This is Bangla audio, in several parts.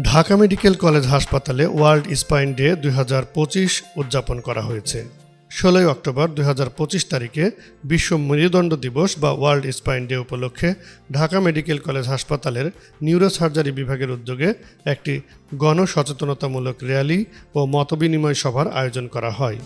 ঢাকা মেডিকেল কলেজ হাসপাতালে ওয়ার্ল্ড স্পাইন ডে দুই হাজার পঁচিশ উদযাপন করা হয়েছে। ষোলোই অক্টোবর দুই হাজার পঁচিশ তারিখে বিশ্ব মেরুদণ্ড দিবস বা ওয়ার্ল্ড স্পাইন ডে উপলক্ষে ঢাকা মেডিকেল কলেজ হাসপাতালের নিউরোসার্জারি বিভাগের উদ্যোগে একটি গণসচেতনতামূলক র্যালি ও মতবিনিময় সভার আয়োজন করা হয়।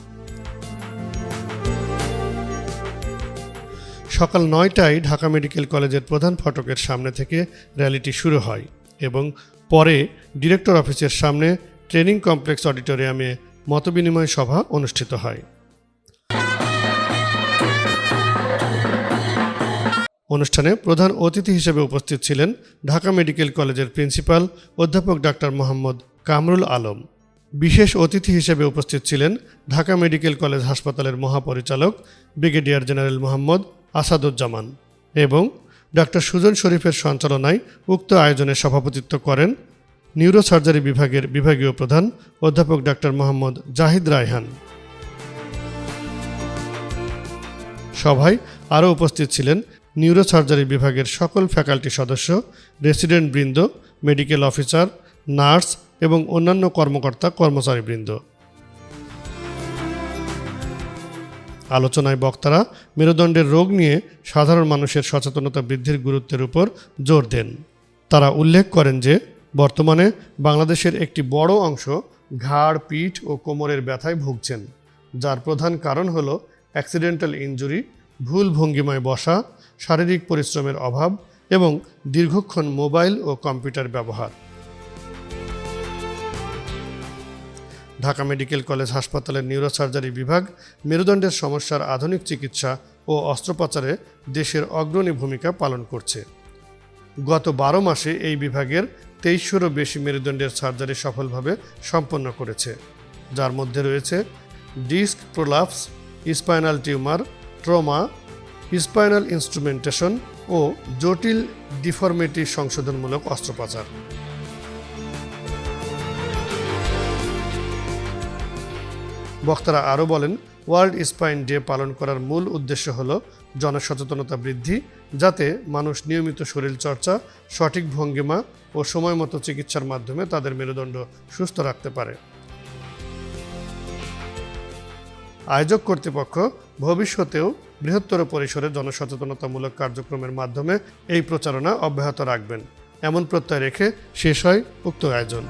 সকাল নয়টায় ঢাকা মেডিকেল কলেজের প্রধান ফটকের সামনে থেকে র্যালিটি শুরু হয় এবং পরে ডিরেক্টর অফিসের সামনে ট্রেনিং কমপ্লেক্স অডিটোরিয়ামে মতবিনিময় সভা অনুষ্ঠিত হয়। অনুষ্ঠানে প্রধান অতিথি হিসেবে উপস্থিত ছিলেন ঢাকা মেডিকেল কলেজের প্রিন্সিপাল অধ্যাপক ডাক্তার মোহাম্মদ কামরুল আলম। বিশেষ অতিথি হিসেবে উপস্থিত ছিলেন ঢাকা মেডিকেল কলেজ হাসপাতালের মহাপরিচালক ব্রিগেডিয়ার জেনারেল মোহাম্মদ আসাদুজ্জামান এবং ডক্টর সুজন শরীফের সঞ্চালনায় উক্ত আয়োজনে সভাপতিত্ব করেন নিউরোসার্জারি বিভাগের বিভাগীয় প্রধান অধ্যাপক ডক্টর মোহাম্মদ জাহিদ রায়হান। সভায় আরও উপস্থিত ছিলেন নিউরোসার্জারি বিভাগের সকল ফ্যাকাল্টি সদস্য রেসিডেন্ট বৃন্দ মেডিকেল অফিসার, নার্স এবং অন্যান্য কর্মকর্তা কর্মচারীবৃন্দ। আলোচনায় বক্তারা মেরুদণ্ডের রোগ নিয়ে সাধারণ মানুষের সচেতনতা বৃদ্ধির গুরুত্বের উপর জোর দেন। তারা উল্লেখ করেন যে, বর্তমানে বাংলাদেশের একটি বড় অংশ ঘাড়, পিঠ ও কোমরের ব্যথায় ভুগছেন, যার প্রধান কারণ হল অ্যাক্সিডেন্টাল ইনজুরি, ভুল ভঙ্গিমায় বসা, শারীরিক পরিশ্রমের অভাব এবং দীর্ঘক্ষণ মোবাইল ও কম্পিউটার ব্যবহার। ঢাকা মেডিকেল কলেজ হাসপাতালের নিউরোসার্জারি বিভাগ, মেরুদণ্ডের সমস্যার আধুনিক চিকিৎসা ও অস্ত্রোপচারে দেশের অগ্রণী ভূমিকা পালন করছে। গত বারো মাসে এই বিভাগের তেইশশোরও বেশি মেরুদণ্ডের সার্জারি সফলভাবে সম্পন্ন করেছে। যার মধ্যে রয়েছে disc prolapse, spinal tumour, trauma, spinal instrumentation ও জটিল ডিফর্মিটি সংশোধনমূলক অস্ত্রোপচার। বক্তারা আরও বলেন, ওয়ার্ল্ড স্পাইন ডে পালন করার মূল উদ্দেশ্য হল জনসচেতনতা বৃদ্ধি, যাতে মানুষ নিয়মিত শরীরচর্চা সঠিক ভঙ্গিমা ও সময় মতো চিকিৎসার মাধ্যমে তাদের মেরুদণ্ড সুস্থ রাখতে পারে। আয়োজক কর্তৃপক্ষ ভবিষ্যতেও বৃহত্তর পরিসরে জনসচেতনতামূলক কার্যক্রমের মাধ্যমে এই প্রচারণা অব্যাহত রাখবেন। এমন প্রত্যয় রেখে শেষ হয় উক্ত আয়োজন।